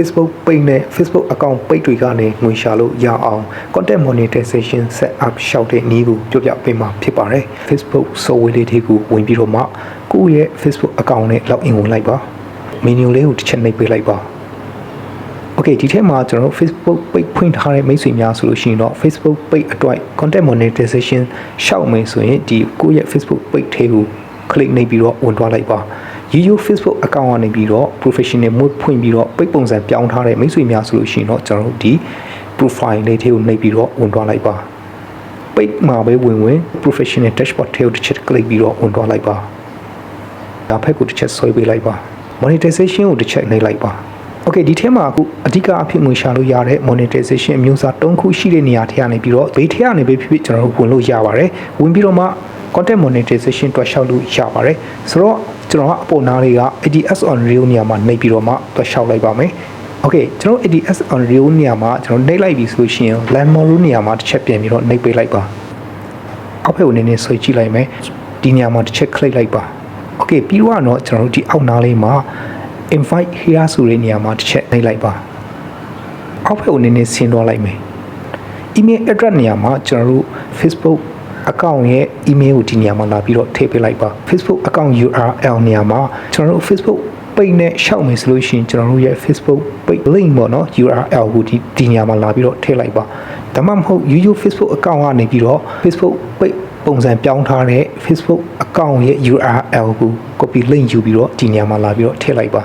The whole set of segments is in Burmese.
Facebook page နဲ့ Facebook account page တွေကနေငွေရှာလို့ရအောင် content monetization set up ရှောက်တဲ့နည်းကိုပြောပြပေးမှာဖြစ်ပါတယ် Facebook software လေးတွေကိုဝင်ပြီးတော့မှကိုယ့်ရဲ့ Facebook account နဲ့ login ဝင်လိုက်ပါ menu လေးကိုတစ်ချက်နှိပ်ပေးလိုက်ပါ Okay ဒီထဲမှာကျွန်တော်တို့ Facebook page ဖွင့်ထားတဲ့မိတ်ဆွေများဆိုလို့ရှိရင်တော့ Facebook page အတွက် content monetization ရှောက်မယ်ဆိုရင်ဒီကိုယ့်ရဲ့ Facebook page ထဲကို click နှိပ်ပြီးတော့ဝင်သွားလိုက်ပါ ရိုးရိုး Facebook account ကနေပြီးတော့ professional mode ဖွင့်ပြီးတော့ page ပုံစံပြောင်းထားတဲ့မိတ်ဆွေများဆိုလို့ရှိရင်တော့ကျွန်တော်တို့ဒီ profile လေးထဲကိုနှိပ်ပြီးတော့ဝင်သွားလိုက်ပါ page မှာပဲဝင်ဝင် professional dashboard ထဲကိုတစ်ချက် click ပြီးတော့ဝင်သွားလိုက်ပါဒါဖက်ကိုတစ်ချက်ဆွဲပေးလိုက်ပါ monetization ကိုတစ်ချက်နှိပ်လိုက်ပါ Okay ဒီထဲမှာအခုအဓိကအဖြစ်ငွေရှာလို့ရတဲ့ monetization အမျိုးအစား၃ခုရှိတဲ့နေရာထဲကနေပြီးတော့ဘေးထဲကနေပဲဖြစ်ဖြစ်ကျွန်တော်တို့ဝင်လို့ရပါတယ်ဝင်ပြီးတော့မှ content monetization တွက်လျှောက်လို့ရပါတယ်ဆိုတော့ ကျွန်တော်ကအပေါ်နားလေးက ADS on real နေရာမှာနှိပ်ပြီးတော့မှတွက်လျှောက်လိုက်ပါမယ်โอเคကျွန်တော် ADS on real နေရာမှာကျွန်တော်နှိပ်လိုက်ပြီဆိုလို့ရှိရင် lemon roll နေရာမှာတစ်ချက်ပြန်ပြီးတော့နှိပ်ပေးလိုက်ပါအောက်ဖက်ကိုနည်းနည်းဆွဲကြည့်လိုက်မယ်ဒီနေရာမှာတစ်ချက် click လိုက်ပါโอเคပြီးတော့ကျွန်တော်တို့ဒီအောက်နားလေးမှာ invite here ဆိုတဲ့နေရာမှာတစ်ချက်နှိပ်လိုက်ပါအောက်ဖက်ကိုနည်းနည်းဆင်းသွားလိုက်မယ် email address နေရာမှာကျွန်တော်တို့ Facebook account ရဲ့ email ကိုဒီနေရာမှာလာပြီးတော့ထည့်ပေးလိုက်ပါ Facebook account URL နေရာမှာကျွန်တော်တို့ Facebook page နဲ့ရှောက်မယ်ဆိုလို့ရှိရင်ကျွန်တော်တို့ရဲ့ Facebook page link ပေါ့နော် URL ကိုဒီဒီနေရာမှာလာပြီးတော့ထည့်လိုက်ပါဒါမှမဟုတ် YouTube Facebook account ကနေပြီးတော့ Facebook page ပုံစံပြောင်းထားတဲ့ Facebook account ရဲ့ URL ကို copy link ယူပြီးတော့ဒီနေရာမှာလာပြီးတော့ထည့်လိုက်ပါ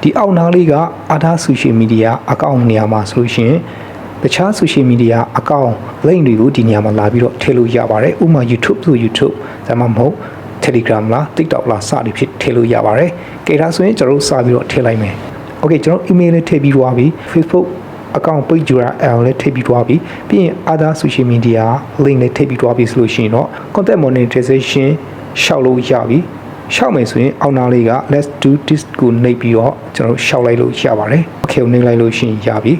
ဒီအောက်နားလေးက Ada Social Media account နေရာမှာဆိုလို့ရှိရင် တခြား social media account link တွေကိုဒီနေရာမှာလာပြီးတော့ထည့်လို့ရပါတယ်ဥပမာ YouTube ဆို YouTube ဒါမှမဟုတ် Telegram လား TikTok လားစသည်ဖြင့်ထည့်လို့ရပါတယ်ကဲဒါဆိုရင်ကျွန်တော်တို့စပြီးတော့ထည့်လိုက်မယ် Okay ကျွန်တော် email လေးထည့်ပြီးသွားပြီ Facebook account page URL လည်းထည့်ပြီးသွားပြီပြီးရင် other social media link လည်းထည့်ပြီးသွားပြီဆိုလို့ရှိရင်တော့ content monetization ရှောက်လို့ရပြီရှောက်မယ်ဆိုရင်အောက်နားလေးက let's do this ကိုနှိပ်ပြီးတော့ကျွန်တော်တို့ရှောက်လိုက်လို့ရပါတယ် okay ကိုနှိပ်လိုက်လို့ရှိရင်ရပြီ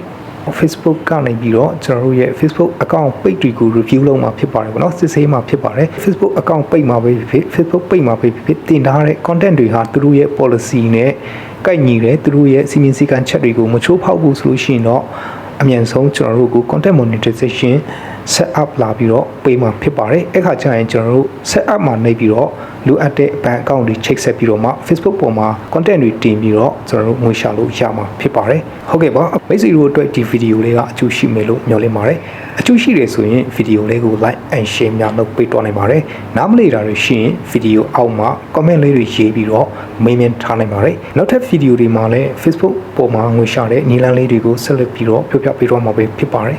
Facebook ကနေပြီးတော့ကျွန်တော်တို့ရဲ့ Facebook account page တွေကို review လုပ်မှာဖြစ်ပါတယ်ဗောနော်စစ်ဆေးမှာဖြစ်ပါတယ် Facebook account page မှာပဲဖြစ်ဖြစ် Facebook page မှာပဲဖြစ်ဖြစ်တင်ထားတဲ့ content တွေဟာသူတို့ရဲ့ policy နဲ့ကိုက်ညီတယ်သူတို့ရဲ့စီမင်းစည်းကမ်းချက်တွေကိုမချိုးဖောက်ဘူးဆိုလို့ရှိရင်တော့အမြန်ဆုံးကျွန်တော်တို့ကို content monetization set up လာပြီးတော့ပေးမှာဖြစ်ပါတယ်အဲ့ခါကျရင်ကျွန်တော်တို့ set up မှာနေပြီးတော့လိုအပ်တဲ့ bank account တွေချိတ်ဆက်ပြီးတော့မှ Facebook ပေါ်မှာ content တွေတင်ပြီးတော့ကျွန်တော်တို့ငွေရှာလို့ရမှာဖြစ်ပါတယ်ဟုတ်ကဲ့ပါမိတ်ဆွေတို့အတွက်ဒီဗီဒီယိုလေးကအကျိုးရှိမယ်လို့မျှော်လင့်ပါတယ်အကျိုးရှိတယ်ဆိုရင်ဗီဒီယိုလေးကို like and share များလုပ်ပေးတော့နိုင်ပါတယ်နားမလည်တာတွေရှိရင်ဗီဒီယိုအောက်မှာ comment လေးတွေရေးပြီးတော့မေးမြန်းထားနိုင်ပါတယ်နောက်ထပ်ဗီဒီယိုတွေမှာလည်း Facebook ပေါ်မှာငွေရှာတဲ့နည်းလမ်းလေးတွေကိုဆက်လက်ပြီးတော့ပြောပြပေးတော့မှာပဲဖြစ်ပါတယ်